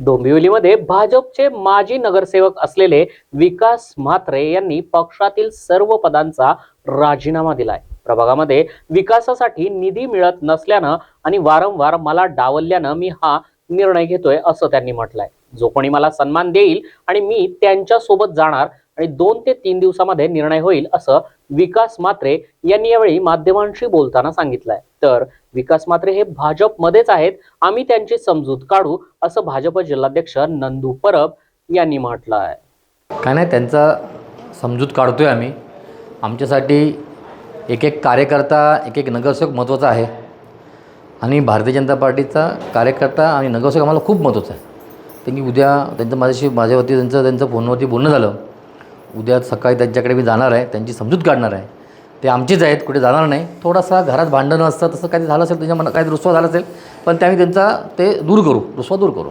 डोंबिवलीमध्ये भाजपचे माजी नगरसेवक असलेले विकास म्हात्रे यांनी पक्षातील सर्व पदांचा राजीनामा दिलाय. प्रभागामध्ये विकासासाठी निधी मिळत नसल्यानं आणि वारंवार मला डावलल्यानं मी हा निर्णय घेतोय असं त्यांनी म्हटलंय. जो कोणी मला सन्मान देईल आणि मी त्यांच्यासोबत जाणार आणि दोन ते तीन दिवसामध्ये निर्णय होईल असं विकास मात्रे यांनी यावेळी माध्यमांशी बोलताना सांगितलंय. तर विकास मात्रे हे भाजपमध्येच आहेत आम्ही त्यांची समजूत काढू असं भाजप जिल्हाध्यक्ष नंदू परब यांनी म्हटलं आहे काय नाही त्यांचा समजूत काढतो आहे आम्ही. आमच्यासाठी एक एक कार्यकर्ता एक एक नगरसेवक महत्त्वाचा आहे. आणि भारतीय जनता पार्टीचा कार्यकर्ता आणि नगरसेवक आम्हाला खूप महत्त्वाचा आहे. त्यांनी उद्या त्यांचं माझ्याशी माझ्यावरती त्यांचं त्यांचं फोनवरती बोलणं झालं. उद्या सकाळी त्यांच्याकडे मी जाणार आहे त्यांची समजूत काढणार आहे. ते आमचेच आहेत कुठे जाणार नाही. थोडासा घरात भांडणं असतं तसं काही झालं असेल त्यांच्या मनात काही रुसवा झाला असेल पण ते आम्ही त्यांचा ते दूर करू रुसवा दूर करू.